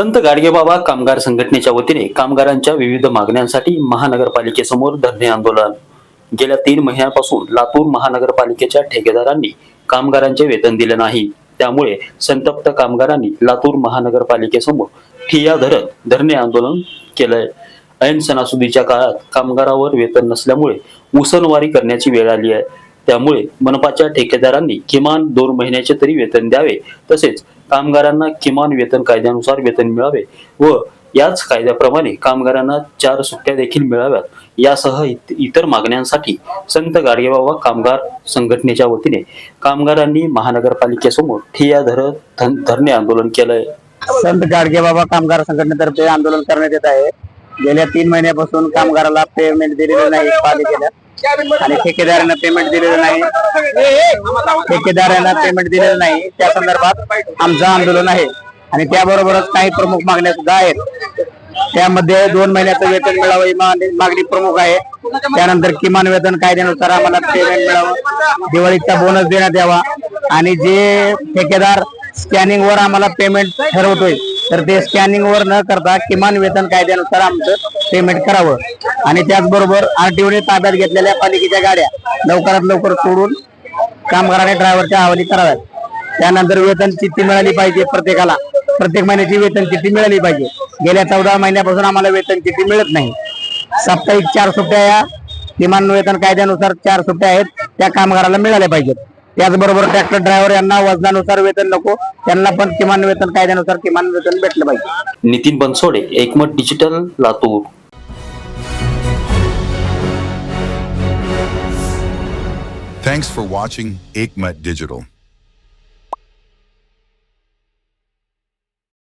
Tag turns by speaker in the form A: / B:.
A: संत गाडगेबाबा कामगार संघटनेच्या वतीने कामगारांच्या विविध मागण्यांसाठी महानगरपालिकेसमोर धरणे आंदोलन. गेल्या तीन महिन्यांपासून लातूर महानगरपालिकेच्या ठेकेदारांनी कामगारांचे वेतन दिले नाही. त्यामुळे संतप्त कामगारांनी लातूर महानगरपालिकेसमोर ठिया धरत धरणे आंदोलन केलंय. ऐन सणासुदीच्या काळात कामगारावर वेतन नसल्यामुळे उसनवारी करण्याची वेळ आली आहे. त्यामुळे मनपाच्या ठेकेदारांनी किमान दोन महिन्याचे तरी वेतन द्यावे तसेच कामगारांना किमान वेतन कायद्यानुसार वेतन मिळावे व याच कायद्याप्रमाणे कामगारांना चार सुट्ट्या देखील मिळाव्यात. यासह इतर मागण्यांसाठी संत गाडगेबाबा कामगार संघटनेच्या वतीने कामगारांनी महानगरपालिकेसमोर ठिया धरत धरणे आंदोलन केलंय.
B: संत गाडगेबाबा कामगार संघटनेतर्फे आंदोलन करण्यात येत आहे. गेल्या तीन महिन्यापासून कामगाराला पेमेंट दिलेलं नाही पालिकेला. आणि ठेकेदारांना पेमेंट दिलेलं नाही. ठेकेदारांना पेमेंट दिलेलं नाही. त्या संदर्भात आमचं आंदोलन आहे. आणि त्याबरोबरच काही प्रमुख मागण्या सुद्धा आहेत. त्यामध्ये दोन महिन्याचं वेतन मिळावं ही मागणी मागणी प्रमुख आहे. त्यानंतर किमान वेतन कायद्यानुसार आम्हाला पेमेंट मिळावं. दिवाळीचा बोनस देण्यात यावा. आणि जे ठेकेदार स्कॅनिंग वर आम्हाला पेमेंट ठरवतोय तर ते स्कॅनिंग वर न करता किमान वेतन कायद्यानुसार आमचं पेमेंट करावं. आणि त्याचबरोबर आरटीओने ताब्यात घेतलेल्या पालिकेच्या गाड्या लवकरात लवकर सोडून कामगाराने ड्रायव्हरच्या हवाली कराव्यात. त्यानंतर वेतन चिठ्ठी मिळाली पाहिजे प्रत्येकाला. प्रत्येक महिन्याची वेतन चिठ्ठी मिळाली पाहिजे. गेल्या चौदा महिन्यापासून आम्हाला वेतन चिठ्ठी मिळत नाही. साप्ताहिक चार सुट्ट्या या. किमान वेतन कायद्यानुसार चार सुट्ट्या आहेत. त्या कामगाराला मिळाल्या पाहिजेत. त्याचबरोबर ट्रॅक्टर ड्रायव्हर यांना वजनानुसार वेतन नको त्यांना पण किमान वेतन कायद्यानुसार किमान वेतन भेटलं पाहिजे
A: Nitin Bansode Ekmat digital Latur
C: Thanks for watching Aikmat Digital.